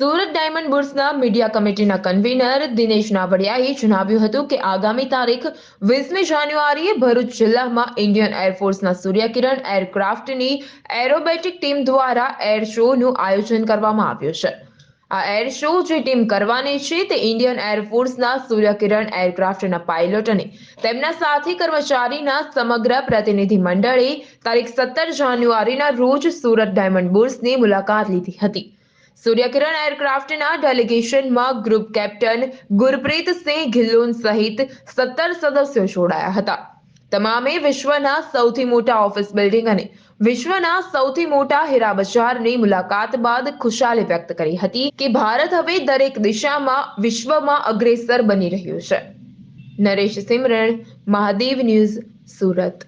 Diamond બુર્સના media કમિટીના convener Dinesh નાવડિયાએ જણાવ્યું હતું કે આગામી તારીખ વીસમી જાન્યુઆરીએ ભરૂચ જિલ્લામાં ઇન્ડિયન એરફોર્સના સૂર્યકિરણ એરક્રાફ્ટની એરોબેટિક ટીમ દ્વારા એર શોનું આયોજન કરવામાં આવ્યું છે. આ એર શો જે ટીમ કરવાની છે તે ઇન્ડિયન એરફોર્સના સૂર્યકિરણ એરક્રાફ્ટના પાયલોટ અને તેમના સાથી કર્મચારીના સમગ્ર પ્રતિનિધિ મંડળે તારીખ સત્તર જાન્યુઆરીના રોજ સુરત ડાયમંડ બુર્સની મુલાકાત લીધી હતી. સૂર્યકિરણ એરક્રાફ્ટના ડેલિગેશનમાં ગ્રુપ કેપ્ટન ગુરપ્રીત સિંહ ઘિલ્લોન સહિત સત્તર સદસ્યો જોડાયા હતા. તમામે વિશ્વના સૌથી મોટા ઓફિસ બિલ્ડિંગ અને વિશ્વના સૌથી મોટા હીરા બજારની મુલાકાત બાદ ખુશાલી વ્યક્ત કરી હતી કે ભારત હવે દરેક દિશામાં વિશ્વમાં અગ્રેસર બની રહ્યું છે. નરેશ સિમરણ મહાદેવ ન્યૂઝ, સુરત.